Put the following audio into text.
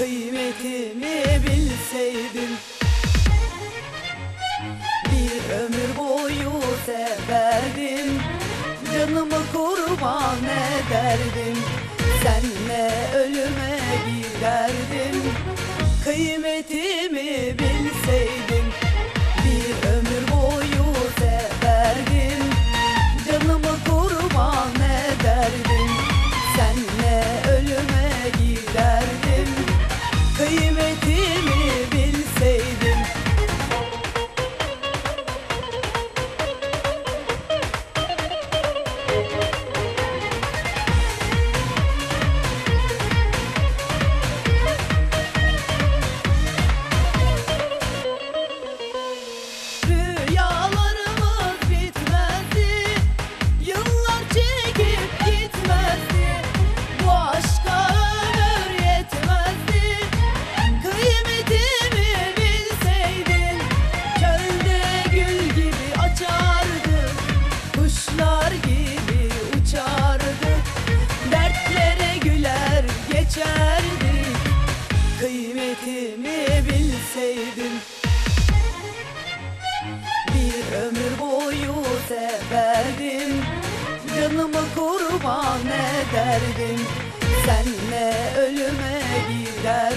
kıymetini bilseydin Bir ömür boyu severdim. Canımı kurban ederdim. Senle ölüme giderdim. Kıymetimi bilseydin Uçardı Dertlere güler geçerdik Kıymetimi bilseydin bir ömür boyu severdim. Canımı kurban ederdim Senle ölüme Kıymetimi